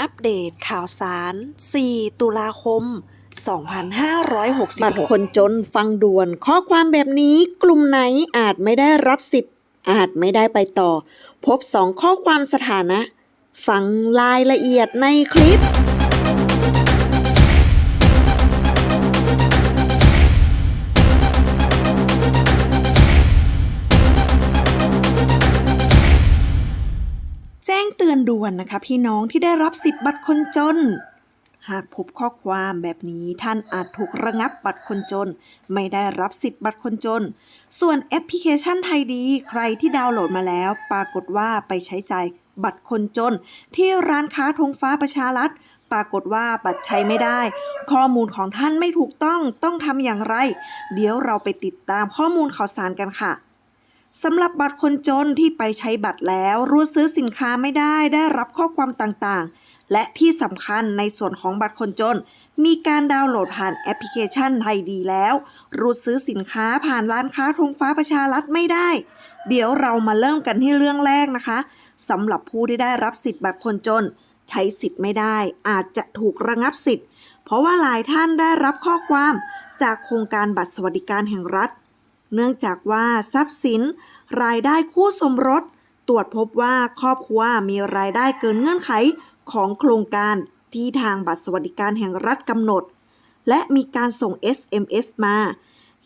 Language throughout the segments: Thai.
อัปเดตข่าวสาร 4 ตุลาคม 2566 บัตรคนจนฟังด่วน ข้อความแบบนี้กลุ่มไหนอาจไม่ได้รับสิทธิ์ อาจไม่ได้ไปต่อ พบสองข้อความสถานะ ฟังรายละเอียดในคลิป จ้งเตือนด่วนนะคะ พี่น้องที่ได้รับสิทธิ์บัตรคนจน หากพบข้อความแบบนี้ท่านอาจถูกระงับบัตรคนจน ไม่ได้รับสิทธิ์บัตรคนจน ส่วนแอปพลิเคชันไทยดี ใครที่ดาวน์โหลดมาแล้ว ปรากฏว่าไปใช้จ่ายบัตรคนจน ที่ร้านค้าธงฟ้าประชารัฐปรากฏว่าบัตรใช้ไม่ได้ ข้อมูลของท่านไม่ถูกต้องต้องทำอย่างไร เดี๋ยวเราไปติดตามข้อมูลข่าวสารกันค่ะ สำหรับบัตรคนจนที่ไปใช้บัตรแล้วรู้ซื้อสินค้าไม่ได้ได้รับข้อความต่างๆ และที่สำคัญในส่วนของบัตรคนจน มีการดาวน์โหลดผ่านแอปพลิเคชันไทยดีแล้ว รู้ซื้อสินค้าผ่านร้านค้าธงฟ้าประชารัฐไม่ได้ เดี๋ยวเรามาเริ่มกันที่เรื่องแรกนะคะสำหรับผู้ที่ได้รับสิทธิ์บัตรคนจน ใช้สิทธิ์ไม่ได้ อาจจะถูกระงับสิทธิ์ เพราะว่าหลายท่านได้รับข้อความจากโครงการบัตรสวัสดิการแห่งรัฐ เนื่องจากว่าทรัพย์สิน รายได้คู่สมรส ตรวจพบว่าครอบครัวมีรายได้เกินเงื่อนไขของโครงการที่ทางบัตรสวัสดิการแห่งรัฐกำหนด และมีการส่ง SMS มา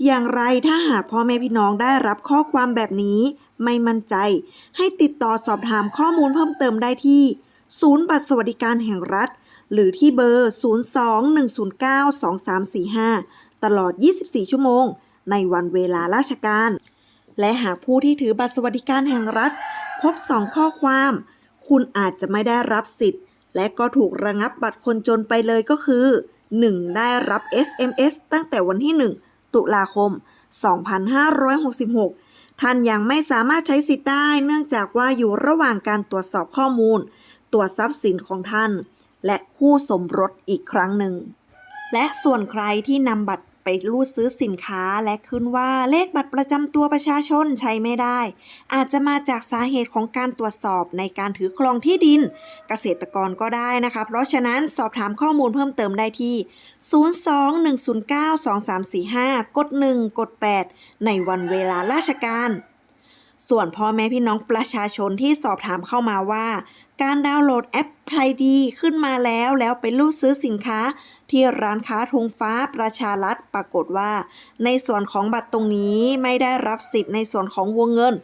อย่างไรถ้าหากพ่อแม่พี่น้องได้รับข้อความแบบนี้ ไม่มั่นใจ ให้ติดต่อสอบถามข้อมูลเพิ่มเติมได้ที่ ศูนย์บัตรสวัสดิการแห่งรัฐ หรือที่เบอร์ 02-109-2345 ตลอด 24 ชั่วโมง ในวันเวลาราชการ และหากผู้ที่ถือบัตรสวัสดิการแห่งรัฐ พบ 2 ข้อความ คุณอาจจะไม่ได้รับสิทธิ์ และก็ถูกระงับบัตรคนจนไปเลยก็คือ 1. ได้รับ SMS ตั้งแต่วันที่ 1 ตุลาคม 2566ท่านยังไม่สามารถใช้สิทธิ์ได้เนื่องจากว่าอยู่ระหว่างการตรวจสอบข้อมูล ตรวจทรัพย์สินของท่าน และคู่สมรสอีกครั้งหนึ่ง และส่วนใครที่นำบัตร ไปรูดซื้อสินค้าและขึ้นว่าเลขบัตรประจำตัวประชาชนใช้ไม่ได้ อาจจะมาจากสาเหตุของการตรวจสอบในการถือครองที่ดิน เกษตรกรก็ได้นะคะ เพราะฉะนั้นสอบถามข้อมูลเพิ่มเติมได้ที่ 02-109-2345 กด 1 กด 8 ในวันเวลาราชการ ส่วนพ่อแม่พี่น้องประชาชนที่สอบถามเข้ามาว่า การดาวน์โหลดแอปไทยดีขึ้นมาแล้วแล้วไปรูดซื้อสินค้า ที่ร้านค้าธงฟ้าประชารัฐปรากฏว่า ในส่วนของบัตรตรงนี้ไม่ได้รับสิทธิ์ในส่วนของวงเงิน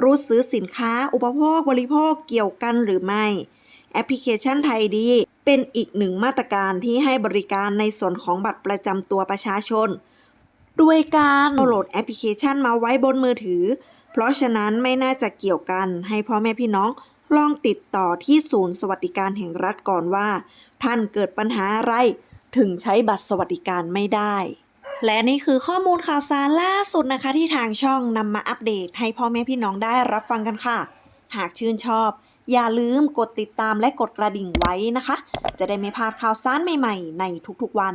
รูดซื้อสินค้า อุปโภคบริโภคเกี่ยวกันหรือไม่แอปพลิเคชันไทยดีเป็นอีกหนึ่งมาตรการที่ให้บริการในส่วนของบัตรประจำตัวประชาชน ด้วยการโหลดแอปพลิเคชันมาไว้บนมือถือ เพราะฉะนั้นไม่น่าจะเกี่ยวกันให้พ่อแม่พี่น้องลองติดต่อที่ศูนย์สวัสดิการแห่งรัฐก่อนว่า ท่านเกิดปัญหาอะไร ถึงใช้บัตรสวัสดิการไม่ได้ และนี่คือข้อมูลข่าวสารล่าสุดนะคะที่ทางช่องนำมาอัปเดตให้พ่อแม่พี่น้องได้รับฟังกันค่ะ หากชื่นชอบ อย่าลืมกดติดตามและกดกระดิ่งไว้นะคะ จะได้ไม่พลาดข่าวสารใหม่ๆ ในทุกๆวัน